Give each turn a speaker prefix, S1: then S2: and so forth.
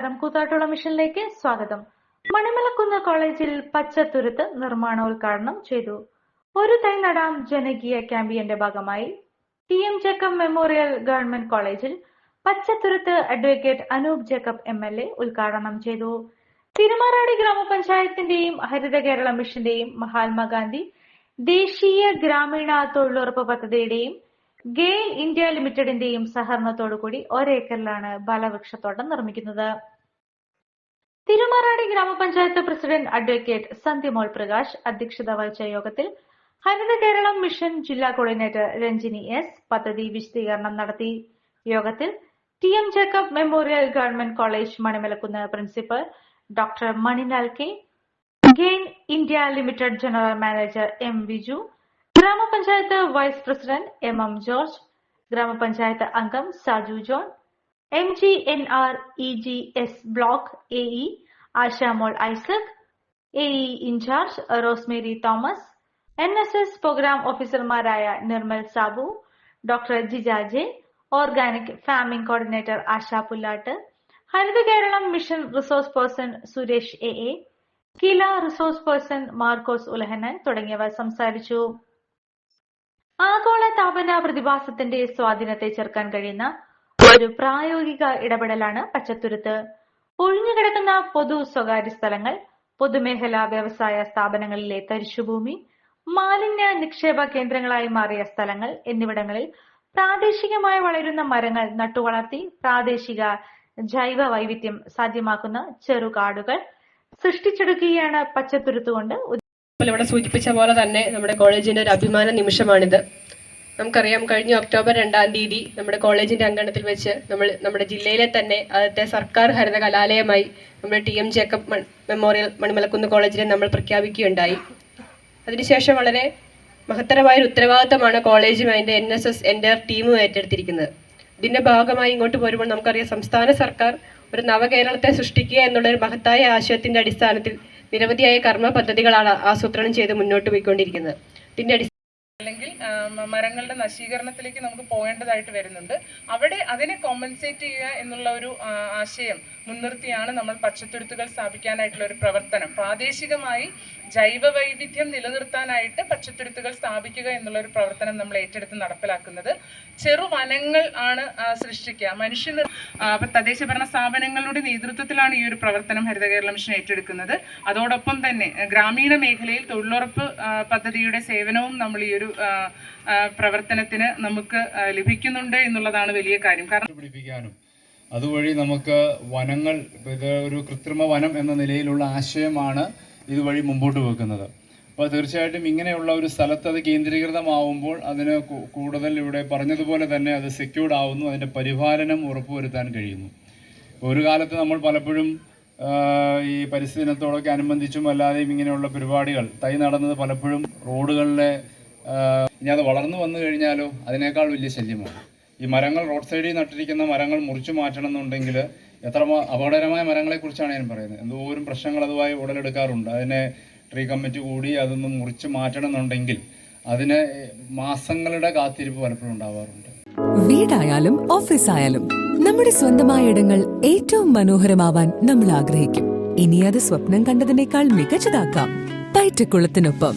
S1: നമസ്കാരം. കൂത്താട്ടുള്ള മിഷനിലേക്ക് സ്വാഗതം. മണിമലക്കുന്ന് കോളേജിൽ പച്ചത്തുരുത്ത് നിർമ്മാണോദ്ഘാടനം ചെയ്തു. ഒരു തൈ നടാം ജനകീയ ക്യാമ്പയിന്റെ ഭാഗമായി. T M Jacob memorial government കോളേജിൽ പച്ചത്തുരുത്ത് advocate Anoop Jacob M L A ഉദ്ഘാടനം ചെയ്തു. തിരുമാറാടി ഗ്രാമപഞ്ചായത്തിന്റെയും ഹരിത കേരള മിഷന്റെയും മഹാത്മാഗാന്ധി ദേശീയ ഗ്രാമീണ തൊഴിലുറപ്പ് പദ്ധതിയുടെയും ഗെയിൽ ഇന്ത്യ ലിമിറ്റഡിന്റെയും സഹകരണത്തോടുകൂടി ഒരേക്കറിലാണ് ബാലവൃക്ഷത്തോട്ടം നിർമ്മിക്കുന്നത്. തിരുമാറാടി ഗ്രാമപഞ്ചായത്ത് പ്രസിഡന്റ് അഡ്വക്കേറ്റ് സന്ധ്യമോൾ പ്രകാശ് അധ്യക്ഷത വഹിച്ച യോഗത്തിൽ ഹരിത കേരളം മിഷൻ ജില്ലാ കോർഡിനേറ്റർ രഞ്ജിനി എസ് പദ്ധതി വിശദീകരണം നടത്തി. യോഗത്തിൽ T M Jacob memorial government college Manimalakkunnu principal doctor Manilal K gain India limited general manager M Viju ഗ്രാമപഞ്ചായത്ത് vice president M M George ഗ്രാമപഞ്ചായത്ത് അംഗം Saju John M G N R E G S block A E Ashamol Isaac A E in charge Rosemary Thomas N S S program ഓഫീസർമാരായ Nirmal Sabu doctor Jija J organic farming coordinator Asha Pullattu Haritha Keralam mission resource person Suresh A A KILA resource person Markose Ulahannan തുടങ്ങിയവർ സംസാരിച്ചു. ആഗോള താപന പ്രതിഭാസത്തിന്റെ സ്വാധീനത്തെ ചെറുക്കാൻ കഴിയുന്ന ഒരു പ്രായോഗിക ഇടപെടലാണ് പച്ചത്തുരുത്ത്. ഒഴിഞ്ഞുകിടക്കുന്ന പൊതു സ്വകാര്യ സ്ഥലങ്ങൾ പൊതുമേഖലാ വ്യവസായ സ്ഥാപനങ്ങളിലെ തരിശുഭൂമി മാലിന്യ നിക്ഷേപ കേന്ദ്രങ്ങളായി മാറിയ സ്ഥലങ്ങൾ എന്നിവിടങ്ങളിൽ പ്രാദേശികമായി വളരുന്ന മരങ്ങൾ നട്ടുവളർത്തി പ്രാദേശിക ജൈവ വൈവിധ്യം സാധ്യമാക്കുന്ന ചെറുകാടുകൾ സൃഷ്ടിച്ചെടുക്കുകയാണ് പച്ചത്തുരുത്തുകൊണ്ട്
S2: ഇവിടെ സൂചിപ്പിച്ച പോലെ തന്നെ നമ്മുടെ കോളേജിന്റെ ഒരു അഭിമാന നിമിഷമാണിത്. നമുക്കറിയാം കഴിഞ്ഞ ഒക്ടോബർ രണ്ടാം തീയതി നമ്മുടെ കോളേജിന്റെ അങ്കണത്തിൽ വെച്ച് നമ്മൾ നമ്മുടെ ജില്ലയിലെ തന്നെ ആദ്യത്തെ സർക്കാർ ഹരിത കലാലയമായി നമ്മുടെ T M Jacob memorial Manimalakkunnu കോളേജിനെ നമ്മൾ പ്രഖ്യാപിക്കുകയുണ്ടായി. അതിനുശേഷം വളരെ മഹത്തരമായ ഒരു ഉത്തരവാദിത്തമാണ് കോളേജും അതിന്റെ എൻ എസ് എസ് എന്റെ ടീമും ഏറ്റെടുത്തിരിക്കുന്നത്. ഇതിന്റെ ഭാഗമായി ഇങ്ങോട്ട് പോരുമ്പോൾ നമുക്കറിയാം സംസ്ഥാന സർക്കാർ ഒരു നവകേരളത്തെ സൃഷ്ടിക്കുക എന്നുള്ള ഒരു മഹത്തായ ആശയത്തിന്റെ അടിസ്ഥാനത്തിൽ നിരവധിയായ കർമ്മ പദ്ധതികളാണ് ആസൂത്രണം ചെയ്ത് മുന്നോട്ട് പോയിക്കൊണ്ടിരിക്കുന്നത്. അടിസ്ഥാന
S3: അല്ലെങ്കിൽ മരങ്ങളുടെ നശീകരണത്തിലേക്ക് നമുക്ക് പോകേണ്ടതായിട്ട് വരുന്നുണ്ട്. അവിടെ അതിനെ കോമ്പൻസേറ്റ് ചെയ്യുക എന്നുള്ള ഒരു ആശയം മുൻനിർത്തിയാണ് നമ്മൾ പച്ചത്തുരുത്തുകൾ സ്ഥാപിക്കാനായിട്ടുള്ള ഒരു പ്രവർത്തനം. പ്രാദേശികമായി ജൈവ വൈവിധ്യം നിലനിർത്താനായിട്ട് പക്ഷിത്തുരുത്തുകൾ സ്ഥാപിക്കുക എന്നുള്ള ഒരു പ്രവർത്തനം നമ്മൾ ഏറ്റെടുത്ത് നടപ്പിലാക്കുന്നത്. ചെറു വനങ്ങൾ ആണ് സൃഷ്ടിക്കുക. മനുഷ്യ തദ്ദേശ ഭരണ സ്ഥാപനങ്ങളുടെ നേതൃത്വത്തിലാണ് ഈ ഒരു പ്രവർത്തനം ഹരിത കേരള മിഷൻ ഏറ്റെടുക്കുന്നത്. അതോടൊപ്പം തന്നെ ഗ്രാമീണ മേഖലയിൽ തൊഴിലുറപ്പ് പദ്ധതിയുടെ സേവനവും നമ്മൾ ഈ ഒരു പ്രവർത്തനത്തിന് നമുക്ക് ലഭിക്കുന്നുണ്ട് എന്നുള്ളതാണ് വലിയ കാര്യം. കാരണം
S4: അതുവഴി നമുക്ക് വനങ്ങൾ ഇത് ഒരു കൃത്രിമ വനം എന്ന നിലയിലുള്ള ആശയമാണ് ഇതുവഴി മുമ്പോട്ട് വെക്കുന്നത്. അപ്പോൾ തീർച്ചയായിട്ടും ഇങ്ങനെയുള്ള ഒരു സ്ഥലത്ത് അത് കേന്ദ്രീകൃതമാവുമ്പോൾ അതിന് കൂടുതൽ ഇവിടെ പറഞ്ഞതുപോലെ തന്നെ അത് സെക്യൂർഡ് ആവുന്നു. അതിന്റെ പരിപാലനം ഉറപ്പുവരുത്താൻ കഴിയുന്നു. ഒരു കാലത്ത് നമ്മൾ പലപ്പോഴും ഈ പരിസ്ഥിതി ദിനത്തോടൊക്കെ അനുബന്ധിച്ചും അല്ലാതെയും ഇങ്ങനെയുള്ള പരിപാടികൾ തൈ നടന്നത് പലപ്പോഴും റോഡുകളിലെ ഇനി അത് വളർന്നു വന്നു കഴിഞ്ഞാലോ അതിനേക്കാൾ വലിയ ശല്യമാണ്. ഈ മരങ്ങൾ റോഡ് സൈഡിൽ നട്ടിരിക്കുന്ന മരങ്ങൾ മുറിച്ചു മാറ്റണം എന്നുണ്ടെങ്കിൽ എത്ര അപകടകരമായ മരങ്ങളെക്കുറിച്ചാണ് ഞാൻ പറയുന്നത്. എന്തോരം പ്രശ്നങ്ങൾ അതുമായി ഉടലെടുക്കാറുണ്ട്. അതിനെ ട്രീ കമ്മിറ്റി കൂടി അതൊന്ന് മുറിച്ച് മാറ്റണം എന്നുണ്ടെങ്കിൽ അതിന് മാസങ്ങളുടെ കാത്തിരിപ്പ് പലപ്പോഴും ഉണ്ടാവാറുണ്ട്.
S5: വീടായാലും ഓഫീസായാലും നമ്മുടെ സ്വന്തമായ ഇടങ്ങൾ ഏറ്റവും മനോഹരമാവാൻ നമ്മൾ ആഗ്രഹിക്കും. ഇനി അത് സ്വപ്നം കണ്ടതിനേക്കാൾ മികച്ചതാക്കാം. പൈറ്റക്കുളത്തിനൊപ്പം.